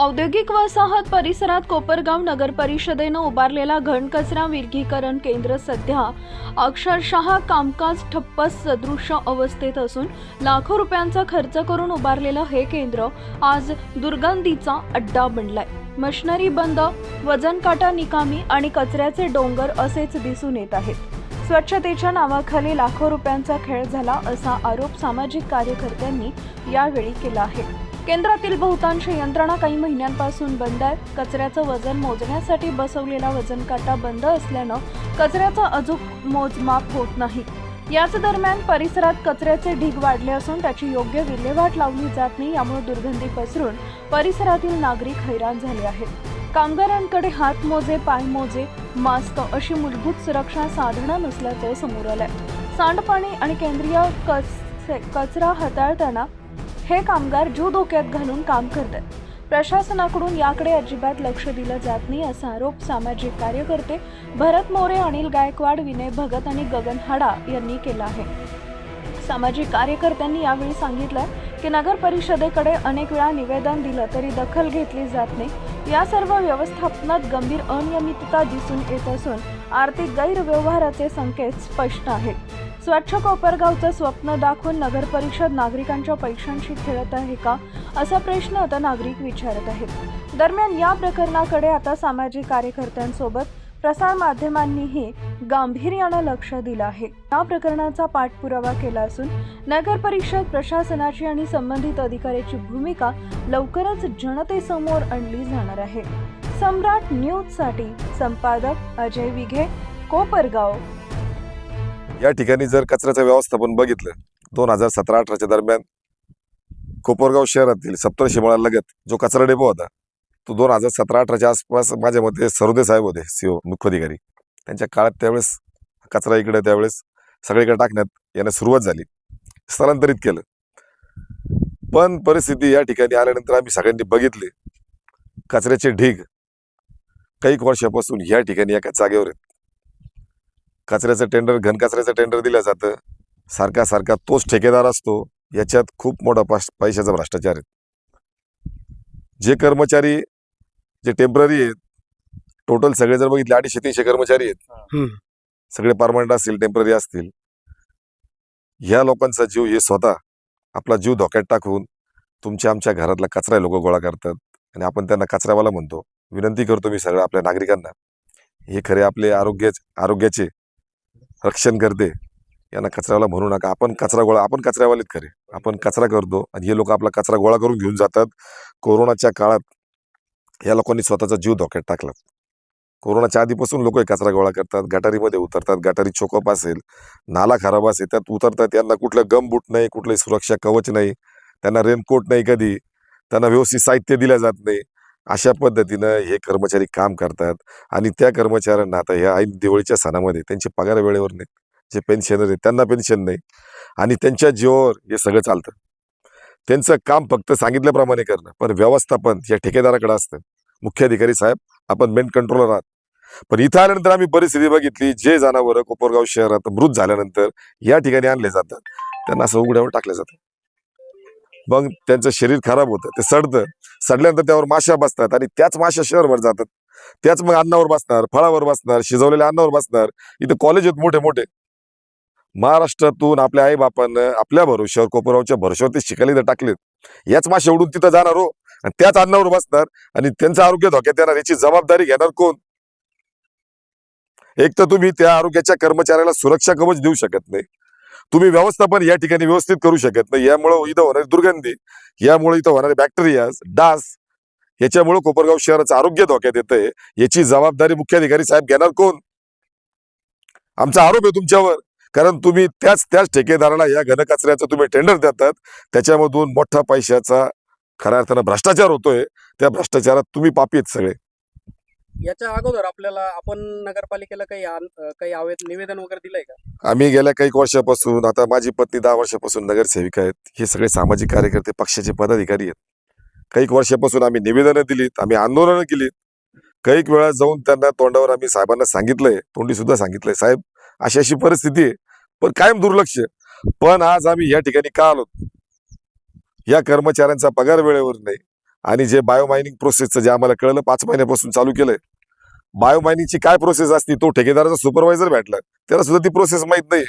औद्योगिक वसाहत परिसरात कोपरगाव नगर परिषदेनं उभारलेला घनकचरा विलगीकरण केंद्र सध्या अक्षरशः कामकाज ठप्प सदृश अवस्थेत असून लाखो रुपयांचा खर्च करून उभारलेलं हे केंद्र आज दुर्गंधीचा अड्डा बनलाय. मशिनरी बंद वजन काटा निकामी आणि कचऱ्याचे डोंगर असेच दिसून येत आहेत. स्वच्छतेच्या नावाखाली लाखो रुपयांचा खेळ झाला असा आरोप सामाजिक कार्यकर्त्यांनी यावेळी केला आहे. केंद्रातील बहुतांश यंत्रणा काही महिन्यांपासून बंद आहेत. कचऱ्याचं वजन मोजण्यासाठी बसवलेला वजन काटा बंद असल्यानं कचऱ्याचं अचूक मोजमाप होत नाही. याच दरम्यान परिसरात कचऱ्याचे ढीग वाढले असून त्याची योग्य विल्हेवाट लावली जात नाही यामुळे दुर्गंधी पसरून परिसरातील नागरिक हैराण झाले आहेत. कामगारांकडे हातमोजे पायमोजे मास्क अशी मूलभूत सुरक्षा साधनं नसल्याचं समोर आलंय. सांडपाणी आणि केंद्रीय कच कचरा हाताळताना हे कामगार जीव धोक्यात घालून काम करतात. प्रशासनाकडून याकडे अजिबात लक्ष दिलं जात नाही असा आरोप सामाजिक कार्यकर्ते भरत मोरे अनिल गायकवाड विनय भगत आणि गगन हाडा यांनी केला आहे. सामाजिक कार्यकर्त्यांनी यावेळी सांगितलं की नगर परिषदेकडे अनेक वेळा निवेदन दिलं तरी दखल घेतली जात नाही. या सर्व व्यवस्थापनात गंभीर अनियमितता दिसून येत असून आर्थिक गैरव्यवहाराचे संकेत स्पष्ट आहेत. स्वच्छ कोपरगावचं स्वप्न दाखवून नगर परिषद नागरिकांच्या पैशांशी खेळत आहे का? असा प्रश्न आता नागरिक विचारत आहेत. दरम्यान या प्रकरणाकडे आता सामाजिक कार्यकर्त्यांसोबत प्रसारमाध्यमांनीही गांभीर्यानं लक्ष दिलं आहे. या प्रकरणाचा पाठपुरावा केला असून नगर परिषद प्रशासनाची आणि संबंधित अधिकाऱ्याची भूमिका लवकरच जनतेसमोर आणली जाणार आहे. सम्राट न्यूजसाठी संपादक अजय विघे कोपरगाव. या ठिकाणी जर कचऱ्याचं व्यवस्थापन बघितलं दोन हजार सतरा अठराच्या दरम्यान कोपरगाव शहरातील सप्तर्षी लगत जो कचरा डेपो होता तो दोन हजार सतरा अठराच्या आसपास माझ्या मते सरोदे साहेब होते सीओ मुख्य अधिकारी. त्यांच्या काळात त्यावेळेस कचरा इकडे त्यावेळेस सगळीकडे टाकण्यात याने सुरुवात झाली. स्थलांतरित केलं. पण परिस्थिती या ठिकाणी आल्यानंतर आम्ही सगळ्यांनी बघितले कचऱ्याचे ढीग काही वर्षापासून या ठिकाणी एका जागेवर आहेत. कचऱ्याचं टेंडर घनकचऱ्याचं टेंडर दिलं जातं. सारखा सारखा तोच ठेकेदार असतो. याच्यात खूप मोठा पाश- पैशाचा भ्रष्टाचार आहे. जे कर्मचारी जे टेंपररी आहेत टोटल सगळे जर बघितले अडीचशे तीनशे कर्मचारी आहेत. सगळे परमनंट असतील टेंपररी असतील. ह्या लोकांचा जीव हे स्वतः आपला जीव धोक्यात टाकून तुमच्या आमच्या घरातला कचरा लोक गोळा करतात. आणि आपण त्यांना कचरावाला म्हणतो. विनंती करतो मी सगळ्या आपल्या नागरिकांना. हे खरे आपले आरोग्य आरोग्याचे रक्षण करते. यांना कचऱ्याला म्हणू नका. आपण कचरा गोळा आपण कचऱ्यावालेत खरे. आपण कचरा करतो आणि हे लोक आपला कचरा गोळा करून घेऊन जातात. कोरोनाच्या काळात या लोकांनी स्वतःचा जीव धोक्यात टाकला. कोरोनाच्या आधीपासून लोक कचरा गोळा करतात. गटारीमध्ये उतरतात. गटारी चोकप असेल नाला खराब असेल त्यात उतरतात. यांना कुठलं गम बूट नाही कुठलंही सुरक्षा कवच नाही. त्यांना रेनकोट नाही कधी. त्यांना व्यवस्थित साहित्य दिलं जात नाही. अशा पद्धतीनं हे कर्मचारी काम करतात आणि त्या कर्मचाऱ्यांना आता ह्या ऐन दिवाळीच्या सणामध्ये त्यांचे पगार वेळेवर नाही जे पेन्शनर आहेत त्यांना पेन्शन नाही. आणि त्यांच्या जीवावर हे सगळं चालतं. त्यांचं काम फक्त सांगितल्याप्रमाणे करणं. पण व्यवस्थापन या ठेकेदाराकडे असतं. मुख्य अधिकारी साहेब आपण मेन कंट्रोलर आहात. पण इथं आल्यानंतर आम्ही परिस्थिती बघितली जे जनावरं कोपरगाव शहरात मृत झाल्यानंतर या ठिकाणी आणले जातात. त्यांना असं उघड्यावर टाकलं जातं. मग त्यांचं शरीर खराब होतं ते सडतं. सडल्यानंतर त्यावर माश्या बसतात आणि त्याच माश्या शहरभर जातात. त्याच मग अन्नावर बसणार फळावर बसणार शिजवलेल्या अन्नावर बसणार. इथं कॉलेज आहेत मोठे मोठे महाराष्ट्रातून आपल्या आई बापानं आपल्या भरोश्यावर कोपरावच्या भरोश्यावर ते शिकायला इथं टाकलेत. याच माश्या उडून तिथं जाणार हो. आणि त्याच अन्नावर बसणार आणि त्यांचं आरोग्य धोक्यात येणार याची जबाबदारी घेणार कोण? एक तर तुम्ही त्या आरोग्याच्या कर्मचाऱ्याला सुरक्षा कवच देऊ शकत नाही. तुम्ही व्यवस्थापन या ठिकाणी व्यवस्थित करू शकत नाही. यामुळे इथं होणारी दुर्गंधी यामुळे इथं होणारे बॅक्टेरिया डास याच्यामुळे कोपरगाव शहराचं आरोग्य धोक्यात येतंय. याची जबाबदारी मुख्याधिकारी साहेब घेणार कोण? आमचा आरोप आहे तुमच्यावर. कारण तुम्ही त्याच त्याच ठेकेदाराला या घनकचऱ्याचं तुम्ही टेंडर देतात. त्याच्यामधून मोठा पैशाचा खऱ्या अर्थानं भ्रष्टाचार होतोय. त्या भ्रष्टाचारात तुम्ही पापी आहेत सगळे. याच्या अगोदर आपल्याला आपण नगरपालिकेला काही आन- काही अवैध निवेदन वगैरे दिलंय का? आम्ही गेल्या काही वर्षापासून आता माझी पत्नी दहा वर्षापासून नगरसेविका आहेत. हे सगळे सामाजिक कार्यकर्ते पक्षाचे पदाधिकारी आहेत. काही वर्षापासून आम्ही निवेदनं दिलीत आम्ही आंदोलनं केलीत. काही वेळा जाऊन त्यांना तोंडावर आम्ही साहेबांना सांगितलंय तोंडी सुद्धा सांगितलंय साहेब अशी अशी परिस्थिती आहे पण कायम दुर्लक्ष पण आज आम्ही या ठिकाणी का आलो? या कर्मचाऱ्यांचा पगार वेळेवर नाही. आणि जे बायोमायनिंग प्रोसेसचं जे आम्हाला कळलं पाच महिन्यापासून चालू केलंय. बायोमायनिंगची काय प्रोसेस असते? तो ठेकेदाराचा सुपरवायझर भेटला. त्याला सुद्धा ती प्रोसेस माहीत नाही.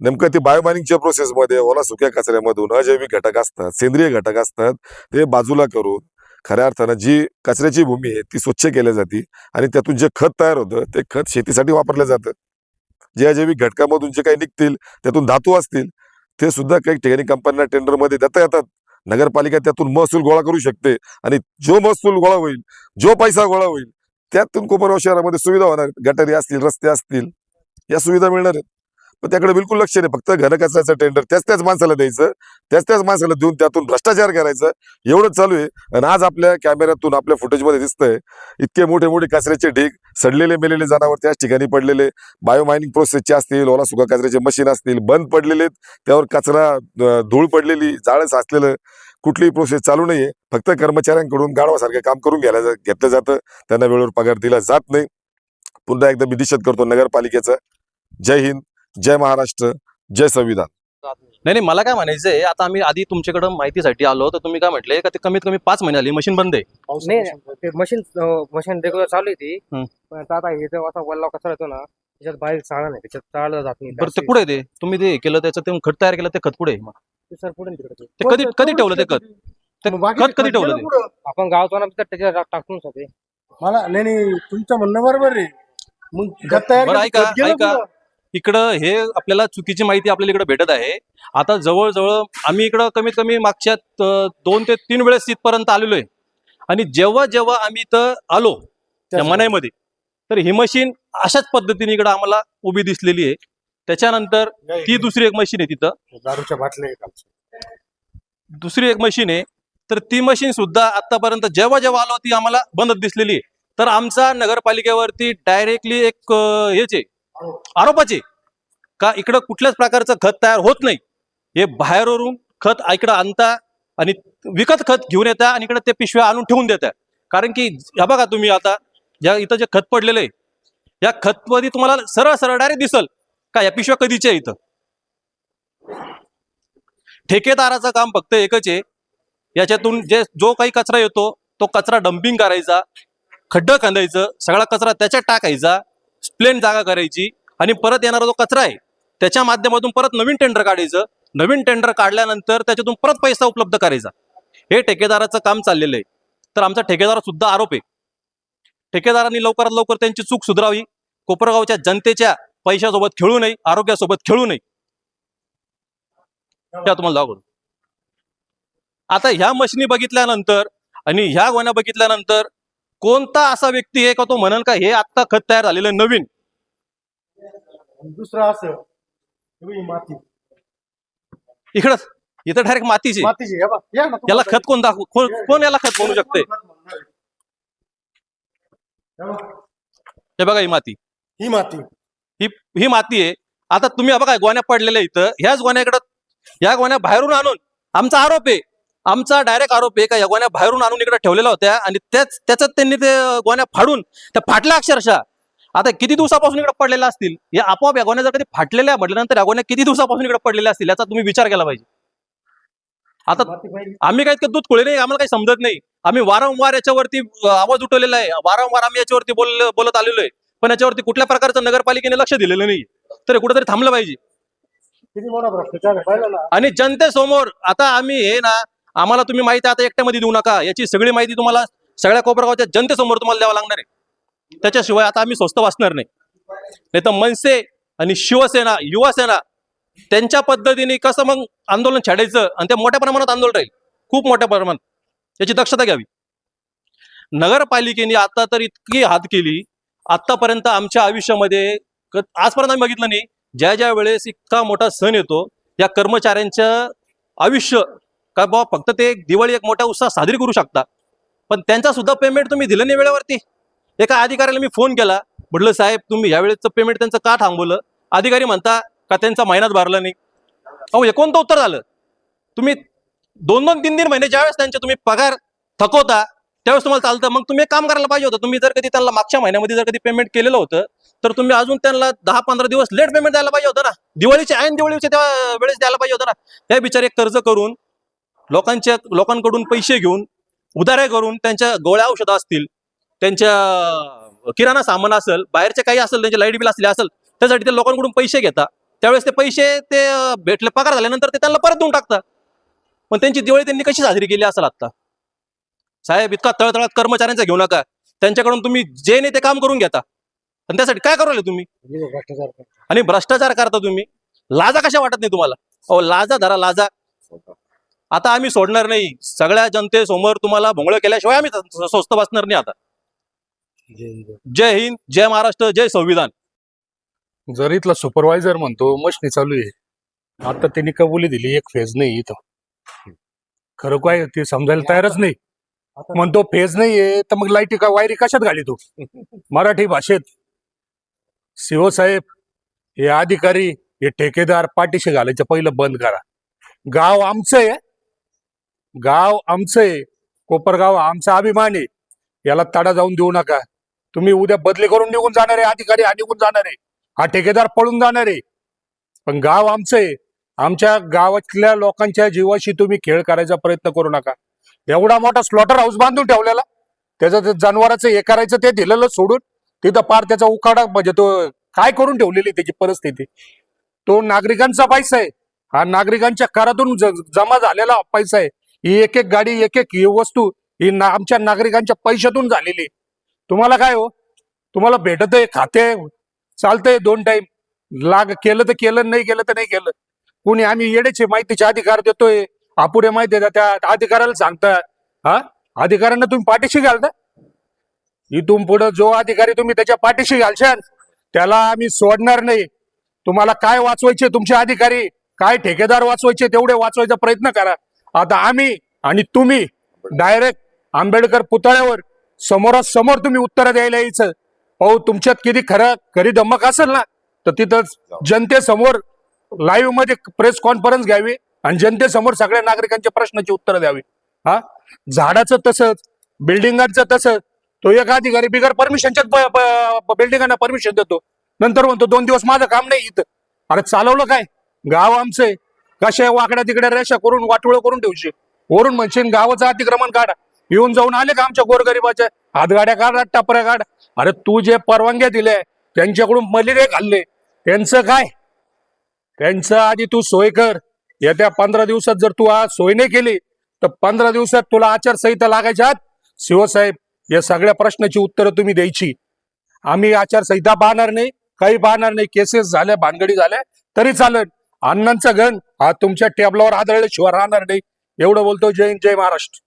नेमकं ती बायोमायनिंगच्या प्रोसेसमध्ये ओला सुक्या कचऱ्यामधून अजैविक घटक असतात सेंद्रिय घटक असतात ते बाजूला करून खऱ्या अर्थानं जी कचऱ्याची भूमी आहे ती स्वच्छ केल्या जाते आणि त्यातून जे खत तयार होतं ते खत शेतीसाठी वापरलं जातं. जे अजैविक घटकामधून जे काही निघतील त्यातून धातू असतील ते सुद्धा काही ठिकाणी कंपन्यांना टेंडरमध्ये देता येतात. नगरपालिका त्यातून महसूल गोळा करू शकते. आणि जो महसूल गोळा होईल जो पैसा गोळा होईल त्यातून कोपरगाव शहरामध्ये सुविधा होणार. गटारी असतील रस्ते असतील या सुविधा मिळणार आहेत. पण त्याकडे बिलकुल लक्ष नाही. फक्त घनकचऱ्याचं टेंडर त्याच त्याच माणसाला द्यायचं त्याच त्याच माणसाला देऊन त्यातून भ्रष्टाचार करायचं. एवढंच चालू आहे. आणि आज आपल्या कॅमेऱ्यातून आपल्या फुटेजमध्ये दिसतंय इतके मोठे मोठे कचऱ्याचे ढीग सडलेले मेलेले जनावर त्याच ठिकाणी पडलेले. बायोमायनिंग प्रोसेसचे असतील ओला सुका कचऱ्याचे मशीन असतील बंद पडलेले त्यावर कचरा धूळ पडलेली जाळं साचलेलं. कुठलीही प्रोसेस चालू नाहीये. फक्त कर्मचाऱ्यांकडून गाडवासारखं काम करून घ्यायला घेतलं जातं. त्यांना वेळेवर पगार दिला जात नाही. पुन्हा एकदा मी निषेध करतो नगरपालिकेचा. जय हिंद. जय महाराष्ट्र जय संविधान. नाही नाही मला काय म्हणायचंय आता आम्ही आधी तुमच्याकडे माहितीसाठी आलो तर तुम्ही काय म्हटले का ते कमीत कमी पाच महिने आली मशीन बंद आहे. नाही नाही, ते मशीन मशीन रेग्युलर चालू आहे ती. हम्म. पण आता हे जो असा वल्ला कचरा येतो ना त्याच्यात बाहेर चाळा नाही त्याच्यात चाळलं जात नाही बरं ते कुठे आहे ते? तुम्ही ते केलं त्याचं ते खत तयार केलं ते खत कुठे आहे? मग? ते सर पुढे तिकडे ते. कधी कधी ठेवलं ते खत? ते खत कधी ठेवलं ते? आपण गावतो ना तिथं त्याच्यात टाकून जाते मला नाही नाही तुमचं म्हणणं बरोबर आहे. मग खत तयार बरं केलं, ऐका खत गेलं ऐका. कुठं? इकडं हे आपल्याला चुकीची माहिती आपल्याला इकडे भेटत आहे. आता जवळजवळ आम्ही इकडं कमीत कमी मागच्या दोन ते तीन वेळेस इथपर्यंत आलेलो आहे. आणि जेव्हा जेव्हा आम्ही इथं आलो त्या मनाईमध्ये तर ही मशीन अशाच पद्धतीने इकडं आम्हाला उभी दिसलेली आहे. त्याच्यानंतर ती दुसरी एक मशीन आहे तिथं. दारूच्या बाटल्या. दुसरी एक मशीन आहे. तर ती मशीन सुद्धा आतापर्यंत जेव्हा जेव्हा आलो ती आम्हाला बंद दिसलेली आहे. तर आमचा नगरपालिकेवरती डायरेक्टली एक हेच आहे. आरोपाचे. का इकडं कुठल्याच प्रकारचं खत तयार होत नाही. हे बाहेरवरून खत इकडं आणता आणि विकत खत घेऊन येता आणि इकडे ते पिशव्या आणून ठेवून देता. कारण की ह्या बघा तुम्ही आता या इथं जे खत पडलेलं आहे या खतमध्ये तुम्हाला सरळ सरळ डायरेक्ट दिसल. का या पिशव्या कधीच्या आहे इथं? ठेकेदाराचं काम फक्त एकच आहे. याच्यातून जे जो काही कचरा येतो तो कचरा डम्पिंग करायचा खड्डं खांदायचं सगळा कचरा त्याच्यात टाकायचा. प्लेन जागा करायची आणि परत येणारा जो कचरा आहे त्याच्या माध्यमातून परत नवीन टेंडर काढायचं. नवीन टेंडर काढल्यानंतर त्याच्यातून परत पैसा उपलब्ध करायचा. हे ठेकेदाराचं काम चाललेलं आहे. तर आमचा ठेकेदार सुद्धा आरोप आहे. ठेकेदारांनी लवकरात लवकर त्यांची चूक सुधारावी. कोपरगावच्या जनतेच्या पैशासोबत खेळू नये आरोग्यासोबत खेळू नये. त्या तुम्हाला दाखवतो. आता ह्या मशिनी बघितल्यानंतर आणि ह्या गोण्या बघितल्यानंतर कोणता असा व्यक्ती आहे का तो म्हणेल का हे आत्ता खत तयार झालेलं नवीन? दुसरं असं हे माती. इकडं इथं डायरेक्ट मातीची मातीची हे बघ, या ना याला. खत कोण दाखवू कोण कोण याला खत म्हणू शकते. हे बघ, हे बघा ही माती. ही माती. ही ही माती आहे. आता तुम्ही बघा गोण्या पडलेल्या इथं. ह्याच गोण्याकडं या गोण्या बाहेरून आणून आमचा आरोप आहे. आमचा डायरेक्ट आरोप आहे का या गोण्या बाहेरून आणून इकडे ठेवलेल्या होत्या आणि त्याच त्याच्यात त्यांनी ते गोण्या फाडून त्या फाटल्या अक्षरशः. आता किती दिवसापासून इकडे पडलेल्या असतील? या आपोआप या गोण्या जर कधी फाटलेल्या म्हटल्यानंतर या गोण्या किती दिवसापासून इकडे पडलेल्या असतील याचा तुम्ही विचार केला पाहिजे. आता आम्ही काय दूध खोळे नाही आम्हाला काही समजत नाही. आम्ही वारंवार याच्यावरती आवाज उठवलेला आहे. वारंवार आम्ही याच्यावरती बोल बोलत आलेलो आहे. पण याच्यावरती कुठल्या प्रकारचं नगरपालिकेने लक्ष दिलेलं नाही तर कुठेतरी थांबलं पाहिजे. आणि जनतेसमोर आता आम्ही हे ना आम्हाला तुम्ही माहिती आता एकट्यामध्ये देऊ नका. याची सगळी माहिती तुम्हाला सगळ्या कोपरगावच्या जनतेसमोर तुम्हाला द्यावं लागणार आहे. त्याच्याशिवाय आता आम्ही स्वस्त वाचणार नाही. नाही तर मनसे आणि शिवसेना युवासेना त्यांच्या पद्धतीने कसं मग आंदोलन छाडायचं आणि ते मोठ्या प्रमाणात आंदोलन राहील? खूप मोठ्या प्रमाणात. याची दक्षता घ्यावी. नगरपालिकेने आता तर इतकी हात केली. आतापर्यंत आमच्या आयुष्यामध्ये आजपर्यंत आम्ही बघितलं नाही. ज्या ज्या वेळेस इतका मोठा सण येतो या कर्मचाऱ्यांचं आयुष्य का बाबा फक्त ते एक दिवाळी एक मोठ्या उत्साह साजरी करू शकता. पण त्यांचा सुद्धा पेमेंट तुम्ही दिलं नाही वेळेवरती. एका अधिकाऱ्याला मी फोन केला. म्हटलं साहेब तुम्ही यावेळेचं पेमेंट त्यांचं का थांबवलं? अधिकारी म्हणता का त्यांचा महिनाच भरला नाही? अहो हे कोणतं उत्तर झालं. तुम्ही दोन दोन तीन तीन महिने ज्यावेळेस त्यांचे तुम्ही पगार थकवता त्यावेळेस तुम्हाला चालतं. मग तुम्ही काम करायला पाहिजे होतं. तुम्ही जर कधी त्यांना मागच्या महिन्यामध्ये जर कधी पेमेंट केलेलं होतं तर तुम्ही अजून त्यांना दहा पंधरा दिवस लेट पेमेंट द्यायला पाहिजे होतं ना. दिवाळीच्या ऐन दिवाळीच्या त्या वेळेस द्यायला पाहिजे होतं ना. त्या बिचारे कर्ज करून लोकांच्या लोकांकडून पैसे घेऊन उदारे करून त्यांच्या गोळ्या औषधं असतील त्यांच्या किराणा सामान असेल बाहेरचे काही असेल त्यांचे लाइट बिल असले असेल त्यासाठी ते लोकांकडून पैसे घेतात. त्यावेळेस ते पैसे ते भेटले पगार झाल्यानंतर ते त्यांना परत देऊन टाकतात. पण त्यांची दिवाळी त्यांनी कशी साजरी केली असेल आता साहेब इतका तळतळात कर्मचाऱ्यांचा घेऊ नका. त्यांच्याकडून तुम्ही जे नाही ते काम करून घेता. आणि त्यासाठी काय करू तुम्ही. आणि भ्रष्टाचार करता तुम्ही. लाजा कशा वाटत नाही तुम्हाला? अहो लाजा धरा लाजा. आता आम्ही सोडणार नाही. सगळ्या जनतेसमोर तुम्हाला भोंगळ केल्याशिवाय आम्ही स्वस्त बसणार नाही आता. जय हिंद. जय महाराष्ट्र जय संविधान. जर इथला सुपरवायझर म्हणतो मशनी चालू आहे. आता त्यांनी कबुली दिली एक फेज नाही इथं. खरं काय ते समजायला तयारच नाही. म्हणतो फेज नाही आहे तर मग लाईटी का वायरी कशात घाली तू? मराठी भाषेत. सीओ साहेब हे अधिकारी हे ठेकेदार पाठीशी घालायचं पहिलं बंद करा. गाव आमचं आहे गाव आमचं आहे. कोपरगाव आमचा अभिमान आहे. याला तडा जाऊन देऊ नका. तुम्ही उद्या बदली करून निघून जाणार आहे अधिकारी हा निघून जाणार आहे. हा ठेकेदार पळून जाणार आहे. पण गाव आमचं आहे. आमच्या गावातल्या लोकांच्या जीवाशी तुम्ही खेळ करायचा प्रयत्न करू नका. एवढा मोठा स्लॉटर हाऊस बांधून ठेवलेला. त्याचं ते हे करायचं ते दिलेलं सोडून तिथं पार त्याचा उकाडा म्हणजे तो काय करून ठेवलेली त्याची परिस्थिती? तो नागरिकांचा पैसा आहे. हा नागरिकांच्या करातून जमा झालेला पैसा आहे. ही एक एक गाडी एक एक ही वस्तू ही ना आमच्या नागरिकांच्या पैशातून झालेली. तुम्हाला काय हो? तुम्हाला भेटत आहे खाते चालतंय दोन टाइम लाग केलं तर केलं नाही केलं तर नाही केलं. कुणी आम्ही येडेचे माहितीचे अधिकार देतोय. अपुरे माहिती देतात त्या अधिकाऱ्याला सांगता हा? अधिकाऱ्यांना तुम्ही पाठीशी घालता? इथून पुढे जो अधिकारी तुम्ही त्याच्या पाठीशी घालशाल त्याला आम्ही सोडणार नाही. तुम्हाला काय वाचवायचे तुमचे अधिकारी? काय ठेकेदार वाचवायचे? तेवढे वाचवायचा प्रयत्न करा. आता आम्ही आणि तुम्ही डायरेक्ट आंबेडकर पुतळ्यावर समोरासमोर तुम्ही उत्तर द्यायला यायचं. हो तुमच्यात किती खरं खरी धमक असेल ना तर तिथं जनतेसमोर लाईव्हमध्ये प्रेस कॉन्फरन्स घ्यावी आणि जनतेसमोर सगळ्या नागरिकांच्या प्रश्नाची उत्तरं द्यावी. हा? झाडाचं तसंच बिल्डिंगांचं तसंच तो एक अधिकारी बिगर परमिशनच्याच बिल्डिंगांना परमिशन देतो. नंतर म्हणतो दोन दिवस माझं काम नाही इथं. अरे चालवलं काय? गाव आमचं कशा वाकड्या तिकडे रेषा करून वाटोळ करून ठेवशी वरून म्हणशील गावाचं अतिक्रमण काढ. येऊन जाऊन आले का आमच्या गोरगरिबाच्या हातगाड्या काढा टपऱ्या काढ. अरे तू जे परवानग्या दिल्या त्यांच्याकडून मलिरे घालले त्यांचं काय? त्यांचं आधी तू सोय कर. येत्या पंधरा दिवसात जर तू आज सोय नाही केली तर पंधरा दिवसात तुला आचारसंहिता लागायच्या आत शिवसाहेब या सगळ्या प्रश्नाची उत्तरं तुम्ही द्यायची. आम्ही आचारसंहिता पाहणार नाही काही पाहणार नाही. केसेस झाल्या भानगडी झाल्या तरी चालेल. अण्णांचा गण हा तुमच्या टेबलावर आदळल्याशिवाय राहणार नाही. एवढं बोलतो जय हिंद, जय महाराष्ट्र.